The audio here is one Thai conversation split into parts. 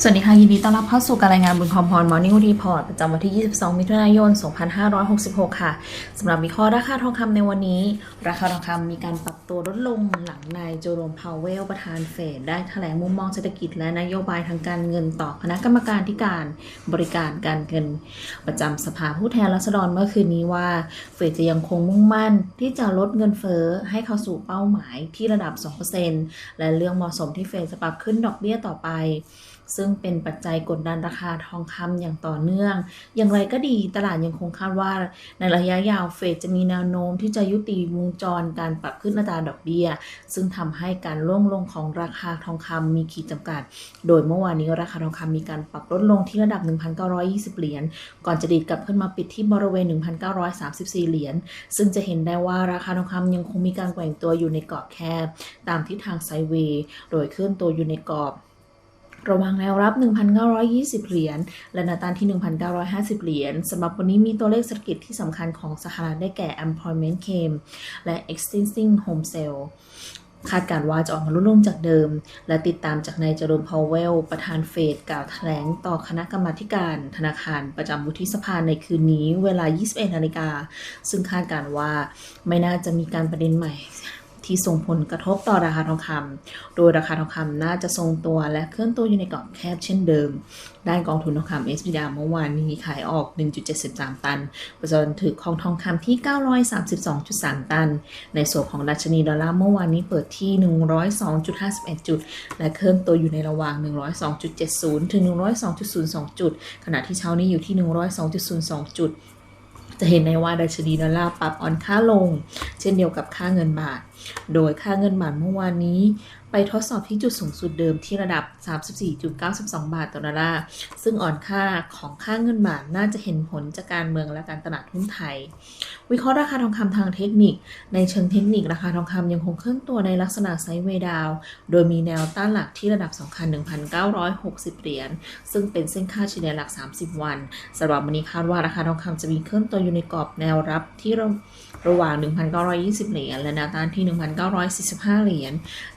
สวัสดีค่ะ ยินดีต้อนรับเข้าสู่การรายงานบุญคอมพร Morning Report ประจำวันที่ 22 มิถุนายน 2566 ค่ะสำหรับวิเคราะห์ราคาทองคำในวันนี้ ราคาทองคำมีการปรับตัวลดลงหลังนายโจโรมพาวเวล ประธานเฟดได้แถลงมุมมองเศรษฐกิจและนโยบายทางการเงินต่อคณะกรรมการที่การบริการการเงิน ประจำสภาผู้แทนราษฎรเมื่อคืนนี้ว่า เฟดจะยังคงมุ่งมั่นที่จะลดเงินเฟ้อให้เข้าสู่เป้าหมายที่ระดับ 2%และเรื่องเหมาะสมที่เฟดจะปรับขึ้นดอกเบี้ยต่อไปซึ่งเป็นปัจจัยกดดันราคาทองคำอย่างต่อเนื่อง อย่างไรก็ดีตลาดยังคงคาดว่า ในระยะยาวเฟดจะมีแนวโน้มที่จะยุติวงจรการปรับขึ้นอัตราดอกเบี้ย ซึ่งทำให้การล่วงลงของราคาทองคำมีขีดจำกัด โดยเมื่อวานนี้ราคาทองคำมีการปรับลดลงที่ระดับ 1,920 เหรียญ ก่อนจะดีดกลับขึ้นมาปิดที่บริเวณ 1,934 เหรียญ ซึ่งจะเห็นได้ว่าราคาทองคำยังคงมีการแกว่งตัวอยู่ในกรอบแคบ ตามทิศทางไซเวย์ โดยเคลื่อนตัวอยู่ในกรอบ ระว่างแนวรับ 1,920 เหรียญ และแนวต้านที่ 1,950 เหรียญสำหรับวันนี้มีตัวเลขเศรษฐกิจที่สำคัญของสหรัฐได้แก่ employment claim และ existing home sale คาดการว่าจะออกมาลดลงจากเดิม และติดตามจากนายเจอร์มพาวเวล ประธานเฟดกล่าวแถลงต่อคณะกรรมาการธนาคารประจำวุฒิสภาในคืนนี้เวลา 21นาฬิกาซึ่งคาดการว่าไม่น่าจะมีการประเด็นใหม่ ที่ส่งผลกระทบต่อราคาทองคำโดยราคาทองคำน่าจะทรงตัวและเคลื่อนตัวอยู่ในกรอบแคบเช่นเดิม ด้านกองทุนทองคำ SPDR เมื่อวานนี้ขายออก 1.73 ตันประจนถือของทองคำที่ 932.3 ตัน ในส่วนของดัชนีดอลลาร์เมื่อวานนี้เปิดที่ 102.51 จุด และเคลื่อนตัวอยู่ในระหว่าง 102.70 ถึง 102.02 จุด ขณะที่เช้านี้อยู่ที่ 102.02 จุด จะเห็นได้ว่าดัชนีดอลลาร์ปรับอ่อนค่าลง เช่นเดียวกับค่าเงินบาท โดยค่าเงินบาทเมื่อวานนี้ ไปทดสอบที่จุดสูงสุดเดิมที่ระดับ 34.92 บาทต่อดอลลาร์ ซึ่งอ่อนค่าของค่าเงินบาทน่าจะเห็นผลจากการเมืองและการตลาดหุ้นไทย วิเคราะห์ราคาทองคำทางเทคนิค ในเชิงเทคนิคราคาทองคำยังคงเคลื่อนตัวในลักษณะไซด์เวดาว โดยมีแนวต้านหลักที่ระดับ2,1960 เหรียญ ซึ่งเป็นเส้นค่าเฉลี่ยหลัก 30 วันสำหรับวันนี้คาดว่าราคาทองคำจะมีเคลื่อนตัวอยู่ในกรอบแนวรับที่ระระหว่าง 1,920 เหรียญและแนวต้านที่ 1,945 เหรียญ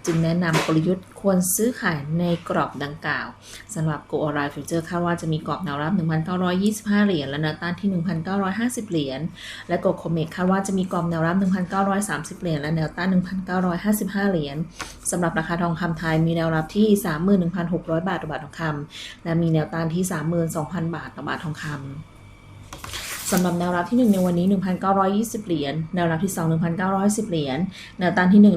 จึงแนะนำกลยุทธ์ควรซื้อขายในกรอบดังกล่าวสำหรับ Go a r i Future คาดว่าจะมีกรอบแนวรับ 1,925 เหรียญและแนวต้านที่ 1,950 เหรียญ และ Go Comex คาดว่าจะมีกรอบแนวรับ 1,930 เหรียญและแนวต้าน 1,955 เหรียญสำหรับราคาทองคำไทยมีแนวรับที่ 31,600 บาทต่อบาททองคำและมีแนวต้านที่ 32,000 บาทต่อบาททองคำ สำหรับแนวรับที่ 1 ในวันนี้ 1,920 เหรียญ แนวรับที่ 2 1,910 เหรียญ แนวต้านที่ 1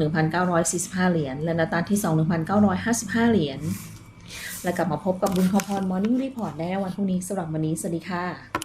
1,945 เหรียญ และแนวต้านที่ 2 1,955 เหรียญ และกลับมาพบกับบุญคอพรมอร์นิ่งรีพอร์ตได้ในวันพรุ่งนี้สำหรับวันนี้ สวัสดีค่ะ